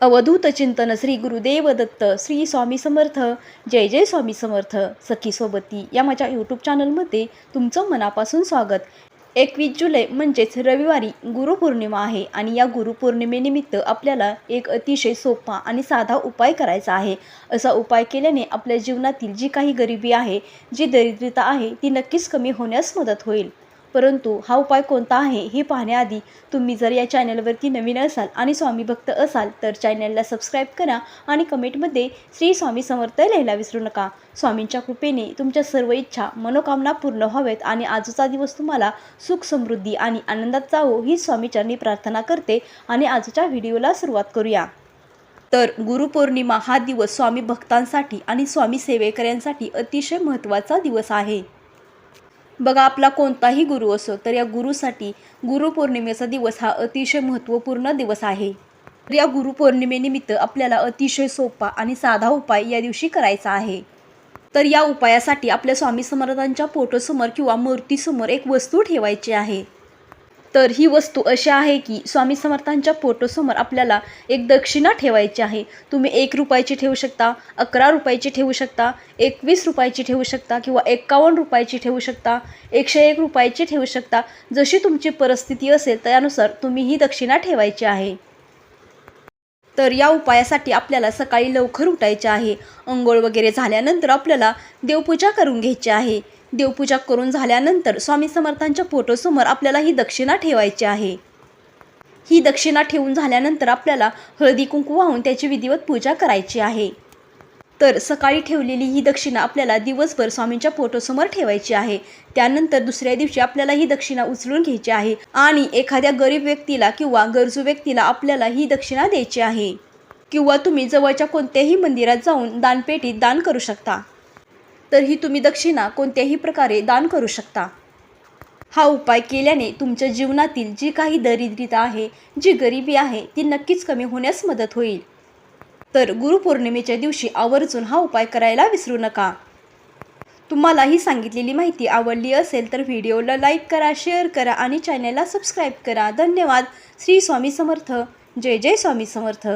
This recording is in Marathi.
अवधूत चिंतन श्री गुरुदेव दत्त श्री स्वामी समर्थ जय जय स्वामी समर्थ सखी सोबती या माझ्या यूट्यूब चॅनलमध्ये तुमचं मनापासून स्वागत. एकवीस जुलै म्हणजेच रविवारी गुरुपौर्णिमा आहे आणि या गुरुपौर्णिमेनिमित्त आपल्याला एक अतिशय सोपा आणि साधा उपाय करायचा आहे. असा उपाय केल्याने आपल्या जीवनातील जी काही गरिबी आहे जी दरिद्रता आहे ती नक्कीच कमी होण्यास मदत होईल. परंतु हा उपाय कोणता आहे हे पाहण्याआधी तुम्ही जर या चॅनलवरती नवीन असाल आणि स्वामी भक्त असाल तर चॅनलला सबस्क्राईब करा आणि कमेंटमध्ये श्री स्वामी समर्थ लिहायला विसरू नका. स्वामींच्या कृपेने तुमच्या सर्व इच्छा मनोकामना पूर्ण व्हावेत आणि आजचा दिवस तुम्हाला सुख समृद्धी आणि आनंदात जावो ही स्वामीचरणी प्रार्थना करते आणि आजच्या व्हिडिओला सुरुवात करूया. तर गुरुपौर्णिमा हा दिवस स्वामी भक्तांसाठी आणि स्वामी सेवेकऱ्यांसाठी अतिशय महत्त्वाचा दिवस आहे. बघा आपला कोणताही गुरु असो तर या गुरुसाठी गुरुपौर्णिमेचा दिवस हा अतिशय महत्त्वपूर्ण दिवस आहे. तर या गुरुपौर्णिमेनिमित्त आपल्याला अतिशय सोपा आणि साधा उपाय या दिवशी करायचा आहे. तर या उपायासाठी आपल्या स्वामी समर्थांच्या फोटोसमोर किंवा मूर्तीसमोर एक वस्तू ठेवायची आहे. तर ही वस्तू अशी आहे की स्वामी समर्थांच्या फोटोसमोर आपल्याला एक दक्षिणा ठेवायची आहे. तुम्ही एक रुपयाची ठेवू शकता अकरा रुपयाची ठेवू शकता एकवीस रुपयाची ठेवू शकता किंवा एकावन्न रुपयाची ठेवू शकता एकशे एक रुपयाची ठेवू शकता. जशी तुमची परिस्थिती असेल त्यानुसार तुम्ही ही दक्षिणा ठेवायची आहे. तर या उपायासाठी आपल्याला सकाळी लवकर उठायचे आहे. अंघोळ वगैरे झाल्यानंतर आपल्याला देवपूजा करून घ्यायची आहे. देवपूजा करून झाल्यानंतर स्वामी समर्थांच्या फोटोसमोर आपल्याला ही दक्षिणा ठेवायची आहे. ही दक्षिणा ठेवून झाल्यानंतर आपल्याला हळदी कुंकू वाहून त्याची विधिवत पूजा करायची आहे. तर सकाळी ठेवलेली ही दक्षिणा आपल्याला दिवसभर स्वामींच्या फोटोसमोर ठेवायची आहे. त्यानंतर दुसऱ्या दिवशी आपल्याला ही दक्षिणा उचलून घ्यायची आहे आणि एखाद्या गरीब व्यक्तीला किंवा गरजू व्यक्तीला आपल्याला ही दक्षिणा द्यायची आहे. किंवा तुम्ही जवळच्या कोणत्याही मंदिरात जाऊन दानपेटीत दान करू शकता. तर ही तुम्ही दक्षिणा कोणत्याही प्रकारे दान करू शकता. हा उपाय केल्याने तुमच्या जीवनातील जी काही दरिद्रता आहे जी गरिबी आहे ती नक्कीच कमी होण्यास मदत होईल. तर गुरुपौर्णिमेच्या दिवशी आवर्जून हा उपाय करायला विसरू नका. तुम्हाला ही सांगितलेली माहिती आवडली असेल तर व्हिडिओला लाईक करा शेअर करा आणि चॅनलला सबस्क्राईब करा. धन्यवाद. श्री स्वामी समर्थ. जय जय स्वामी समर्थ.